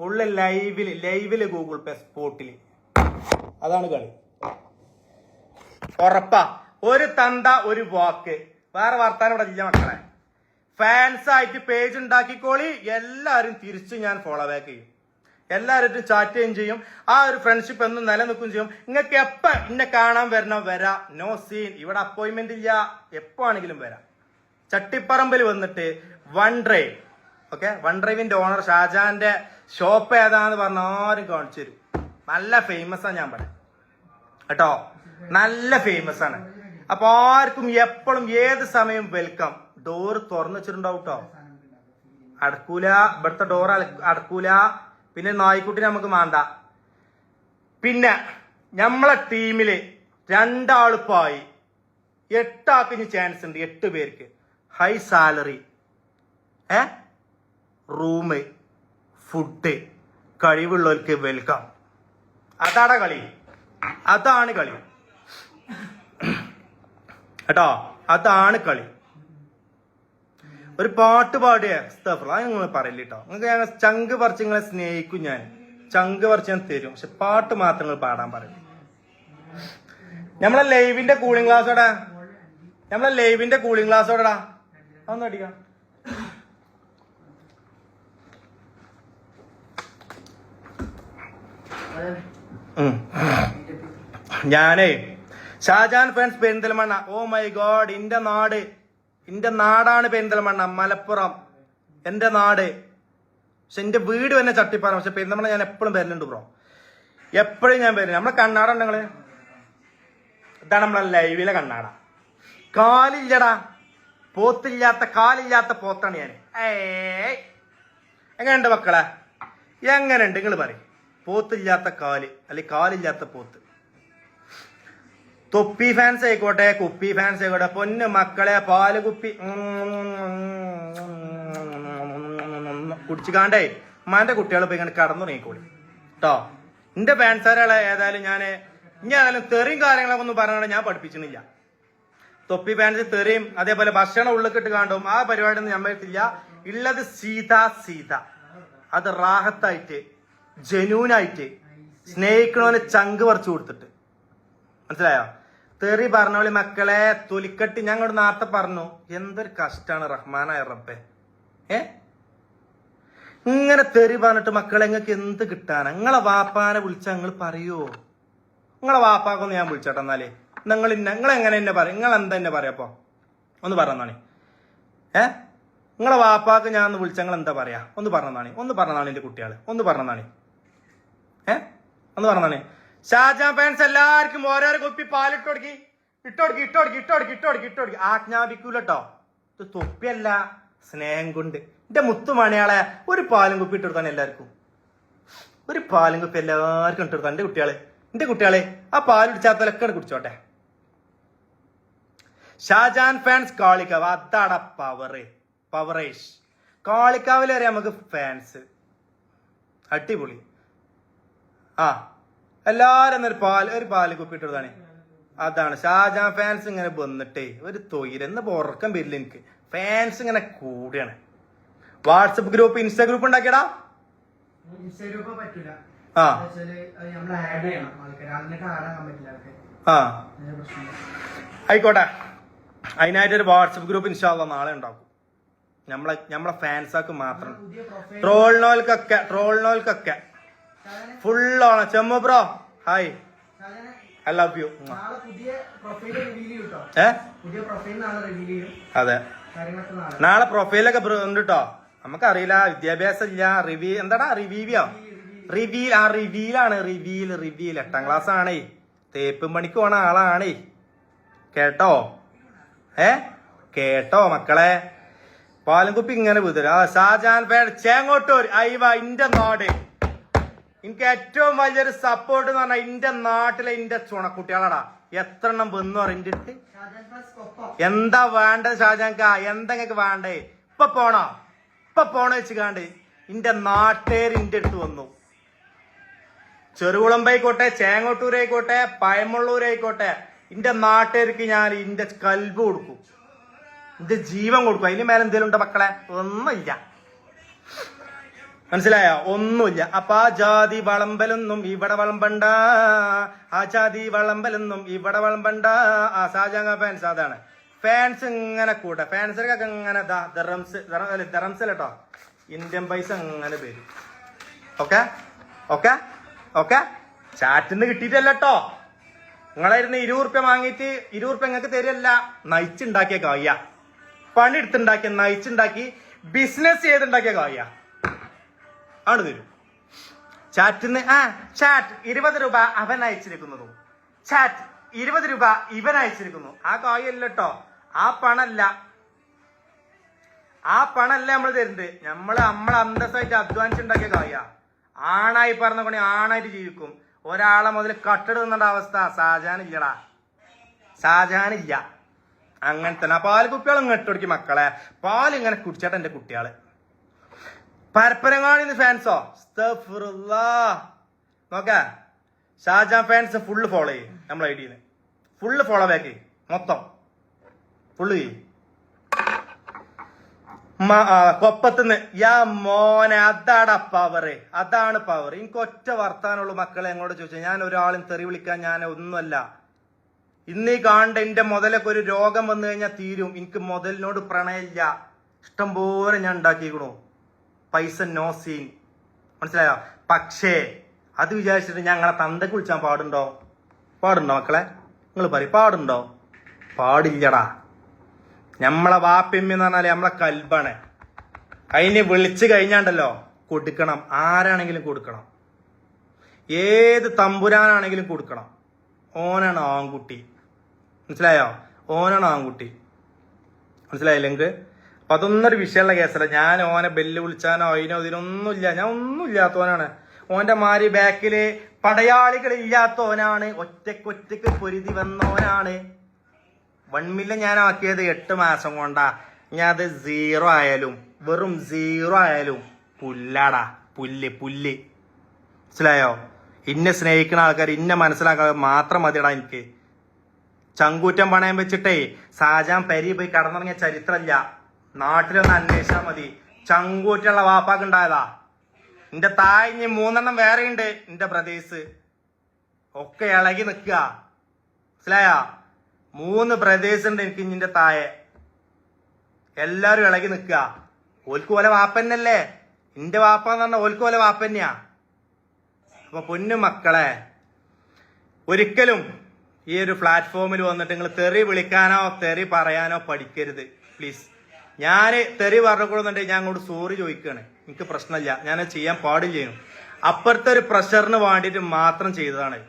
Full ലൈവിൽ ലൈവിൽ Google പേ സ്പോട്ടിൽ അതാണ് കളി. ഉറപ്പാ. ഒരു തന്ത ഒരു വാക്ക്. വേറെ വർത്താനം ഇവിടെ ഇല്ല മക്കളെ. ഫാൻസ് ആയിട്ട് പേജ് ഉണ്ടാക്കിക്കോളി. എല്ലാവരും തിരിച്ചു ഞാൻ ഫോളോ ബാക്ക് ചെയ്യും. എല്ലാവരും ചാറ്റ് ചെയ്യും. ആ ഒരു ഫ്രണ്ട്ഷിപ്പ് എന്നും നിലനിൽക്കുകയും ചെയ്യും. നിങ്ങൾക്ക് എപ്പോ എന്നെ കാണാൻ വരണം വരാ. നോ സീൻ ഇവിടെ അപ്പോയിൻമെന്റ് ഇല്ല. എപ്പോ ആണെങ്കിലും വരാം. ചട്ടിപ്പറമ്പിൽ വന്നിട്ട് വൺ ഡ്രൈവ് ഓക്കെ വൺ ഡ്രൈവിന്റെ ഓണർ ഷാജാന്റെ ഷോപ്പ് ഏതാന്ന് പറഞ്ഞ ആരും കാണിച്ചു തരും. നല്ല ഫേമസ് ആണ് ഞാൻ പറയാം. കേട്ടോ? നല്ല ഫേമസ് ആണ്. അപ്പൊ ആർക്കും എപ്പോഴും ഏത് സമയം വെൽക്കം ഡോർ തുറന്നു വെച്ചിട്ടുണ്ടാവും അടക്കൂല ഇവിടുത്തെ ഡോർ അടക്കൂല. പിന്നെ നായ്ക്കുട്ടി നമുക്ക് മാന്ത പിന്നെ നമ്മളെ ടീമിൽ രണ്ടാളുപ്പായി എട്ടാക്കിന് ചാൻസ് ഉണ്ട് എട്ട് പേർക്ക്. ഹൈ സാലറി ഏ? റൂം ഫുഡ് കഴിവുള്ളവർക്ക് വെൽക്കം അതാണ് കളി. അതാണ് കളി. കേട്ടോ? അതാണ് കളി. ഒരു പാട്ട് പാടിയ സ്തഫർ അത് നിങ്ങൾ പറയില്ല കേട്ടോ നിങ്ങൾക്ക് ഞാൻ ചങ്ക് പറിച്ച് നിങ്ങളെ സ്നേഹിക്കും ഞാൻ. ചങ്ക് പറിച്ച് ഞാൻ തരും. പക്ഷെ പാട്ട് മാത്രം നിങ്ങൾ പാടാൻ പറയും നമ്മളെ ലൈവിന്റെ കൂളിംഗ് ക്ലാസ്സോടാ നമ്മളെ ലൈവിന്റെ കൂളിംഗ് ക്ലാസ്സോടാ അതൊന്നും അടിക്കാം. ഞാനേ Shajan friends Perinthalmanna. Oh my God ഇന്റെ നാട്. ഇന്റെ നാടാണ് പെരിന്തൽമണ്ണ മലപ്പുറം. എന്റെ നാട്. പക്ഷെ എന്റെ വീട് തന്നെ ചട്ടിപ്പാറ. പക്ഷെ പെരിന്തൽമണ്ണ ഞാൻ എപ്പോഴും വരലുണ്ട് ബ്രോ എപ്പോഴും ഞാൻ വരും നമ്മളെ കണ്ണാട ഉണ്ട് ഇതാണ് നമ്മളെ ലൈവിലെ കണ്ണാട. കാലില്ലടാ. പോത്തില്ലാത്ത കാലില്ലാത്ത പോത്താണ് ഞാൻ. ഏ എങ്ങനെയുണ്ട് മക്കളെ? എങ്ങനെയുണ്ട്? നിങ്ങൾ പറയും. പോത്തില്ലാത്ത കാൽ അല്ലെ കാലില്ലാത്ത പോത്ത്. തൊപ്പി ഫാൻസ് ആയിക്കോട്ടെ കുപ്പി ഫാൻസ് ആയിക്കോട്ടെ പൊന്ന് മക്കളെ പാൽ കുപ്പി. കുടിച്ചുകാണ്ടേ ഉമ്മാന്റെ കുട്ടികൾ പോയി ഇങ്ങനെ കടന്നുറങ്ങിക്കോളി. കേട്ടോ എന്റെ ഫാൻസാരാളെ ഏതായാലും ഞാൻ ഇനി ഏതായാലും തെറിയും കാര്യങ്ങളൊക്കെ ഒന്നും പറഞ്ഞാൽ ഞാൻ പഠിപ്പിച്ചിട്ടില്ല. തൊപ്പി ഫാൻസ് തെറിയും അതേപോലെ ഭക്ഷണം ഉള്ളിക്കിട്ട് കാണ്ടും ആ പരിപാടി ഒന്നും ഞാൻ പറ്റില്ല ഉള്ളത് സീത സീത. അത് റാഹത്തായിട്ട് ജനൂനായിട്ട് സ്നേഹിക്കണവനെ ചങ്ക് പറിച്ചു കൊടുത്തിട്ട്. മനസ്സിലായോ? തെറി പറഞ്ഞോളി മക്കളെ തൊലിക്കട്ടി ഞാൻ ഇങ്ങോട്ട് നേരത്തെ പറഞ്ഞു. എന്തൊരു കഷ്ടാണ് റഹ്മാനായ റബ്ബെ. ഏ? ഇങ്ങനെ തെറി പറഞ്ഞിട്ട് മക്കളെ നിങ്ങൾക്ക് എന്ത് കിട്ടാനാ? നിങ്ങളെ വാപ്പാനെ വിളിച്ച നിങ്ങൾ പറയോ? നിങ്ങളെ വാപ്പാക്കൊന്ന് ഞാൻ വിളിച്ചോട്ടെ എന്നാലേ. നിങ്ങൾ നിങ്ങൾ എങ്ങനെ എന്നെ പറയും? നിങ്ങൾ എന്താ എന്നെ പറയാപ്പോ ഒന്ന് പറഞ്ഞാണി ഏ? നിങ്ങളെ വാപ്പാക്ക് ഞാൻ ഒന്ന് വിളിച്ച നിങ്ങൾ എന്താ പറയാ? ഒന്ന് പറഞ്ഞാണി ഒന്ന് പറഞ്ഞാണി എന്റെ കുട്ടികൾ ഒന്ന് പറഞ്ഞാണി ഏ? അന്ന് പറഞ്ഞാണ് ഷാജാൻ ഫാൻസ് എല്ലാവർക്കും ഓരോരോ കുപ്പി പാലിട്ട് കൊടുക്കി. ഇട്ടോടുക്കി ഇട്ടോടുക്കി ഇട്ടോടുക്കി ഇട്ടോടുക്കി ഇട്ടോടുക്കി ആജ്ഞാപിക്കൂല കേട്ടോ ഇത് തൊപ്പിയല്ല സ്നേഹം കൊണ്ട്. എന്റെ മുത്തുമണിയാളെ ഒരു പാലും കുപ്പി ഇട്ട് കൊടുത്താണ് എല്ലാവർക്കും. ഒരു പാലും കുപ്പി എല്ലാവർക്കും ഇട്ട് കൊടുത്താണ് എന്റെ കുട്ടികളെ എന്റെ കുട്ടികളെ ആ പാൽ ഇടിച്ചാത്തലൊക്കെ കുടിച്ചോട്ടെ. ഷാജാൻ ഫാൻസ് കാളിക്കാവ്. അതാണ് പവറ് പവറേഷ് കാളിക്കാവിൽ വരെ നമുക്ക് ഫാൻസ് അടിപൊളി. ആ. എല്ലാരും ഒരു പാൽ ഒരു പാൽ കുപ്പിട്ടതാണ് അതാണ്. ഷാജാൻ ഫാൻസ് ഇങ്ങനെ വന്നിട്ടേ ഒരു തൊയിലെന്ന് ഉറക്കം വരില്ല എനിക്ക്. ഫാൻസ് ഇങ്ങനെ കൂടിയാണ്. വാട്സപ്പ് ഗ്രൂപ്പ് ഇൻസ്റ്റാ ഗ്രൂപ്പ് ഉണ്ടാക്കിയടാ? ആ. ആ. ആയിക്കോട്ടെ. അതിനായിട്ടൊരു വാട്സപ്പ് ഗ്രൂപ്പ് ഇൻഷാല്ല നാളെ ഉണ്ടാക്കും. നമ്മളെ നമ്മളെ ഫാൻസാക്ക് മാത്രം. ട്രോൾനോൽക്കൊക്കെ ട്രോൾനോൽക്കൊക്കെ ട്രോളിനോൽക്കൊക്കെ ഫുള്ളാണ്. ചെമ്മ bro hi. I love you. ഏ? അതെ. നാളെ. പ്രൊഫൈലൊക്കെ ഉണ്ട് കേട്ടോ നമുക്കറിയില്ല വിദ്യാഭ്യാസം ഇല്ല റിവ്യൂ എന്താടാ റിവ്യൂവിയോ റിവീൽ ആ റിവീലാണ് റിവീൽ റിവീൽ എട്ടാം ക്ലാസ് ആണേ. തേപ്പും പണിക്ക് പോണ ആളാണേ. കേട്ടോ? ഏ? കേട്ടോ മക്കളെ? പാലംകുപ്പി ഇങ്ങനെ വിതരും. ആ ഷാജാൻ പേട ചേങ്ങോട്ടൂർ അയവ ഇന്റെ നാട്. എനിക്ക് ഏറ്റവും വലിയൊരു സപ്പോർട്ട് എന്ന് പറഞ്ഞാൽ എന്റെ നാട്ടിലെ ഇന്റെ ചുണക്കുട്ടികളാടാ. എത്ര എണ്ണം വന്നു പറഞ്ഞിട്ട് എന്താ വേണ്ടത് ഷാജാൻക എന്താ വേണ്ടേ? ഇപ്പൊ പോണോ? ഇപ്പൊ പോണോ വെച്ച് കാണ്ട് ഇന്റെ നാട്ടേര് ഇന്റെ അടുത്ത് വന്നു. ചെറുകുളമ്പായിക്കോട്ടെ ചേങ്ങോട്ടൂരായിക്കോട്ടെ പഴമുള്ളൂരായിക്കോട്ടെ എന്റെ നാട്ടുകാർക്ക് ഞാൻ എന്റെ കൽബ് കൊടുക്കും. എന്റെ ജീവൻ കൊടുക്കും. അതിന് മേലെ എന്തെങ്കിലും ഉണ്ടോ മക്കളെ? ഒന്നുമില്ല. മനസ്സിലായോ? ഒന്നുമില്ല. അപ്പൊ ആ ജാതി വളമ്പലൊന്നും ഇവിടെ വളമ്പണ്ട. ആ ജാതി വളമ്പലൊന്നും ഇവിടെ വളമ്പണ്ട. ആ ഷാജാങ്ക ഫാൻസ് അതാണ്. ഫാൻസ് ഇങ്ങനെ കൂട്ട. ഫാൻസിനൊക്കെ ഇങ്ങനെ ദറംസ് ഇന്ത്യൻ പൈസ ഇങ്ങനെ വരും ഓക്കെ? ഓക്കെ? ഓക്കെ? ചാറ്റിന്ന് കിട്ടിയിട്ടല്ല കേട്ടോ നിങ്ങളായിരുന്നു ഇരുപത് റുപ്യ വാങ്ങിയിട്ട് ഇരുപത് റുപ്യ നിങ്ങൾക്ക് തരില്ല നയിച്ചുണ്ടാക്കിയ കായ പണി എടുത്തുണ്ടാക്കിയ നയിച്ചുണ്ടാക്കി ബിസിനസ് ചെയ്തുണ്ടാക്കിയ കായ ആണ് തരും ചാറ്റിന്ന് ആ ചാറ്റ് ഇരുപത് രൂപ അവൻ അയച്ചിരിക്കുന്നു. ചാറ്റ് ഇരുപത് രൂപ ഇവൻ അയച്ചിരിക്കുന്നു. ആ കായല്ല കേട്ടോ ആ പണല്ല. ആ പണല്ല നമ്മൾ തരുന്നത്. നമ്മൾ നമ്മളെ അന്തസ്സായിട്ട് അധ്വാനിച്ചുണ്ടാക്കിയ കായ. ആണായി പറഞ്ഞ പണി ആണായിട്ട് ജീവിക്കും. ഒരാളെ മുതൽ കട്ടെടുക്കുന്ന അവസ്ഥ ഷാജാൻ ഇല്ലടാ ഷാജാൻ ഇല്ല അങ്ങനെ തന്നെ പാൽ കുപ്പികൾ മക്കളെ. പാൽ ഇങ്ങനെ കുടിച്ചാട്ടെ എന്റെ കുട്ടികൾ പരപ്പനങ്ങാടി ഫാൻസോ നോക്ക. ഷാജാൻ ഫാൻസ് ഫുള്ള് ഫോളോ ചെയ്യും നമ്മളെ ഐ ഡിന്ന് ഫുള്ള് ഫോളോ ബാക്ക് മൊത്തം. ഫുള്ള് കൊപ്പത്തുനിന്ന് യാ മോനെ അതാടാ പവറ് അതാണ് പവർ എനിക്ക് ഒറ്റ വർത്താനുള്ള മക്കളെ എങ്ങോട്ട് ചോദിച്ചാൽ ഞാൻ ഒരാളും തെറി വിളിക്കാൻ ഞാൻ ഒന്നുമല്ല. ഇന്ന് ഈ കാണേണ്ട എന്റെ മുതലൊക്കെ ഒരു രോഗം വന്നു കഴിഞ്ഞാൽ തീരും. എനിക്ക് മുതലിനോട് പ്രണയമില്ല. ഇഷ്ടംപോലെ ഞാൻ ഉണ്ടാക്കിക്കണു പൈസ നോ സീൻ മനസ്സിലായോ? പക്ഷേ അത് വിചാരിച്ചിട്ട് ഞങ്ങളെ തന്തക്ക് വിളിച്ചാൻ പാടുണ്ടോ? പാടുണ്ടോ മക്കളെ? നിങ്ങൾ പറയും പാടുണ്ടോ? പാടില്ലടാ. നമ്മളെ വാപ്പിമ്മ എന്ന് പറഞ്ഞാൽ നമ്മളെ കൽബാണ്. അതിന് വിളിച്ചു കഴിഞ്ഞാണ്ടല്ലോ കൊടുക്കണം. ആരാണെങ്കിലും കൊടുക്കണം. ഏത് തമ്പുരാനാണെങ്കിലും കൊടുക്കണം. ഓനാണ് ആൺകുട്ടി. മനസ്സിലായോ? ഓനാണ് ആൺകുട്ടി. മനസ്സിലായില്ലെങ്കിൽ അപ്പൊ അതൊന്നൊരു വിഷയമുള്ള കേസല്ല. ഞാൻ ഓനെ ബെല്ല് വിളിച്ചാനോ അതിനോ ഇതിനൊന്നുമില്ല ഞാൻ ഒന്നുമില്ലാത്തവനാണ് ഓന്റെ മാരി ബാക്കിൽ പടയാളികൾ ഇല്ലാത്തവനാണ്. ഒറ്റക്കൊറ്റക്ക് പൊരുതി വന്നവനാണ്. വൺ മില്യൺ ഞാൻ ആക്കിയത് എട്ട് മാസം കൊണ്ടാ. ഞാൻ അത് സീറോ ആയാലും വെറും സീറോ ആയാലും പുല്ലാടാ. പുല്ല് പുല്ല്. മനസ്സിലായോ? ഇന്നെ സ്നേഹിക്കുന്ന ആൾക്കാർ ഇന്നെ മനസ്സിലാക്കാൻ മാത്രം മതിടാ എനിക്ക്. ചങ്കൂറ്റം പണയം വെച്ചിട്ടേ സാജാൻ പരി പോയി കടന്നിറങ്ങിയ ചരിത്രമില്ല നാട്ടിലൊന്ന് അന്വേഷിച്ചാൽ മതി. ചങ്കൂറ്റുള്ള വാപ്പാക്ക് ഉണ്ടായതാ. എന്റെ താഴ്ഞ്ഞ് മൂന്നെണ്ണം വേറെ ഉണ്ട് എന്റെ ബ്രദേഴ്സ്. ഒക്കെ ഇളകി നിൽക്കുക. മനസ്സിലായോ? മൂന്ന് ബ്രദേഴ്സ് ഉണ്ട് എനിക്ക് ഇഞ്ഞിന്റെ താഴെ എല്ലാരും ഇളകി നിൽക്കുക. ഓൽക്ക് പോലെ വാപ്പന്നല്ലേ എന്റെ വാപ്പ എന്ന് പറഞ്ഞാൽ ഓൽക്ക് പോലെ വാപ്പന്നെയാ അപ്പൊ പൊന്നു മക്കളെ ഒരിക്കലും ഈ ഒരു പ്ലാറ്റ്ഫോമിൽ വന്നിട്ട് നിങ്ങൾ തെറി വിളിക്കാനോ തെറി പറയാനോ പഠിക്കരുത്. പ്ലീസ് ഞാൻ തെറി പറഞ്ഞുകൊള്ളുന്നുണ്ടെങ്കിൽ ഞാൻ അങ്ങോട്ട് സോറി ചോദിക്കുകയാണ്. എനിക്ക് പ്രശ്നമില്ല. ഞാൻ ചെയ്യാൻ പാടില്ലേനു അപ്പുറത്തെ ഒരു പ്രഷറിന് വേണ്ടിയിട്ട് മാത്രം ചെയ്തതാണ്.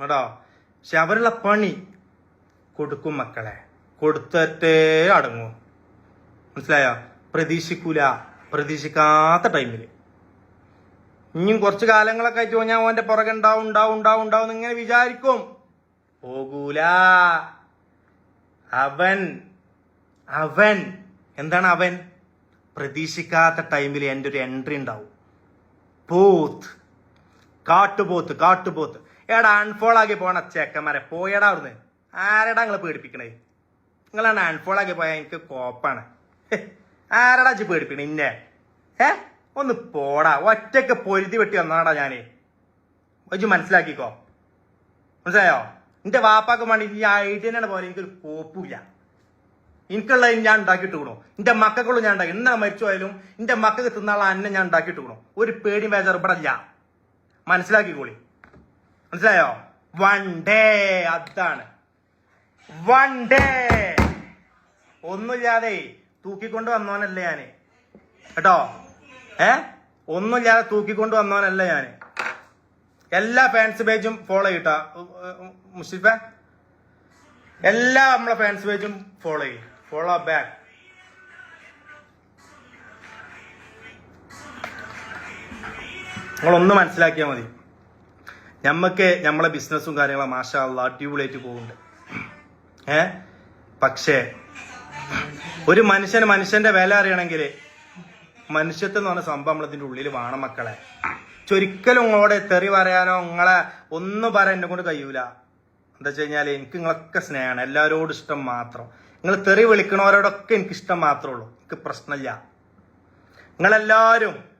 കേട്ടോ? പക്ഷെ അവരുള്ള പണി കൊടുക്കും മക്കളെ. കൊടുത്തിട്ടേ അടങ്ങൂ. മനസ്സിലായോ? പ്രതീക്ഷിക്കൂല. പ്രതീക്ഷിക്കാത്ത ടൈമിൽ ഇനിയും കുറച്ച് കാലങ്ങളൊക്കെ ആയിട്ട് ഞാൻ ഓന്റെ പുറകെ ഉണ്ടാവും ഉണ്ടാവും ഉണ്ടാവും ഉണ്ടാവും ഇങ്ങനെ വിചാരിക്കും. പോകൂല. അവൻ അവൻ എന്താണ് അവൻ? പ്രതീക്ഷിക്കാത്ത ടൈമിൽ എന്റെ ഒരു എൻട്രി ഉണ്ടാവും. പോത്ത്. കാട്ടുപോത്ത് കാട്ടുപോത്ത്. എടാ അൺഫോൾ ആക്കി പോണ ചെക്കന്മാരെ പോയടാ അവിടുന്ന്. ആരടാ നിങ്ങളെ പേടിപ്പിക്കണേ? നിങ്ങളാണ് അൺഫോൾ ആക്കി പോയാൽ എനിക്ക് കോപ്പാണ്. ആരടാ ചി പേടിപ്പിക്കണേ? ഇന്നെ. ഏ ഒന്ന് പോടാ. ഒറ്റയ്ക്ക് പൊരുതി വെട്ടി വന്നാടാ ഞാൻ. ഒജ് മനസ്സിലാക്കിക്കോ. മനസ്സിലായോ? എന്റെ വാപ്പാക്ക് വേണ്ടി ഈ ഐഡിയനാണ് പോലെ എനിക്കൊരു കോപ്പില്ല എനിക്കുള്ള ഞാൻ ഉണ്ടാക്കിയിട്ട് കൂടോ എന്റെ മക്കൾക്കുള്ള ഞാൻ ഉണ്ടാക്കി എന്നാ മരിച്ചു പോയാലും എന്റെ മക്കൾക്ക് തിന്നാളെ അന്നെ ഞാൻ ഉണ്ടാക്കിയിട്ട് ഒരു പേടി ബേജാർ ഇവിടെ ഇല്ല മനസ്സിലാക്കിക്കോളി. മനസ്സിലായോ? വൺ ഡേ അതാണ്. വൺ ഡേ ഒന്നുമില്ലാതെ തൂക്കിക്കൊണ്ട് വന്നവനല്ല ഞാൻ. കേട്ടോ? ഏ? ഒന്നുമില്ലാതെ തൂക്കിക്കൊണ്ട് വന്നവനല്ല ഞാൻ. എല്ലാ ഫാൻസ് പേജും ഫോളോ ചെയ്യട്ടാ മുഷിഫ എല്ലാ നമ്മളെ ഫാൻസ് പേജും ഫോളോ ചെയ്യും. ഫോളോ ബാക്ക് നിങ്ങളൊന്ന് മനസ്സിലാക്കിയാൽ മതി. ഞമ്മക്ക് നമ്മളെ ബിസിനസ്സും കാര്യങ്ങളും മാഷാ അള്ളാ അടിപൊളിയായിട്ട് പോകുന്നുണ്ട്. ഏ? പക്ഷേ ഒരു മനുഷ്യന് മനുഷ്യന്റെ വില അറിയണമെങ്കിൽ മനുഷ്യത്വം എന്ന് പറഞ്ഞ സംഭവം നമ്മളതിന്റെ ഉള്ളിൽ വേണം മക്കളെ. ചൊരിക്കലും നിങ്ങളോട് തെറി പറയാനോ നിങ്ങളെ ഒന്നും പറയാൻ എന്നെ കൊണ്ട് കഴിയൂല. എന്താ വെച്ച് കഴിഞ്ഞാൽ എനിക്ക് നിങ്ങളൊക്കെ സ്നേഹമാണ്. എല്ലാവരോടും ഇഷ്ടം മാത്രം. നിങ്ങൾ തെറി വിളിക്കണവരോടൊക്കെ എനിക്കിഷ്ടം മാത്രമേ ഉള്ളൂ. എനിക്ക് പ്രശ്നമില്ല. നിങ്ങളെല്ലാവരും